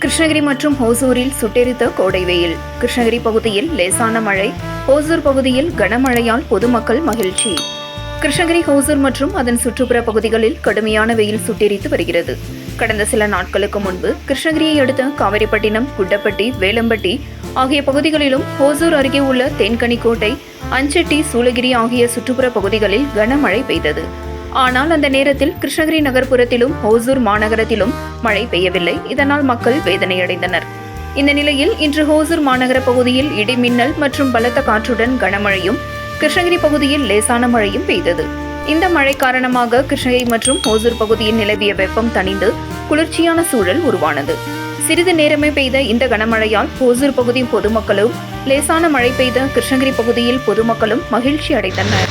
கிருஷ்ணகிரி மற்றும் ஹோசூரில் சுட்டெரித்த கோடை வெயில். கிருஷ்ணகிரி பகுதியில் லேசான மழை ஹோசூர் பகுதியில் கனமழையால் பொதுமக்கள் மகிழ்ச்சி. கிருஷ்ணகிரி ஹோசூர் மற்றும் அதன் சுற்றுப்புற பகுதிகளில் கடுமையான வெயில் சுட்டெரித்து வருகிறது. கடந்த சில நாட்களுக்கு முன்பு கிருஷ்ணகிரியை அடுத்த காவிரிப்பட்டினம் குட்டப்பட்டி வேலம்பட்டி ஆகிய பகுதிகளிலும் ஹோசூர் அருகே உள்ள தேன்கனிக்கோட்டை அஞ்செட்டி சூளகிரி ஆகிய சுற்றுப்புற பகுதிகளில் கனமழை பெய்தது. ஆனால் அந்த நேரத்தில் கிருஷ்ணகிரி நகர்ப்புறத்திலும் ஹோசூர் மாநகரத்திலும் மழை பெய்யவில்லை. இதனால் மக்கள் வேதனையடைந்தனர். இந்த நிலையில் இன்று ஹோசூர் மாநகர பகுதியில் இடி மின்னல் மற்றும் பலத்த காற்றுடன் கனமழையும் கிருஷ்ணகிரி பகுதியில் லேசான மழையும் பெய்தது. இந்த மழை காரணமாக கிருஷ்ணகிரி மற்றும் ஹோசூர் பகுதியில் நிலவிய வெப்பம் தணிந்து குளிர்ச்சியான சூழல் உருவானது. சிறிது நேரமே பெய்த இந்த கனமழையால் ஹோசூர் பகுதி பொதுமக்களும் லேசான மழை பெய்த கிருஷ்ணகிரி பகுதியில் பொதுமக்களும் மகிழ்ச்சி அடைந்தனர்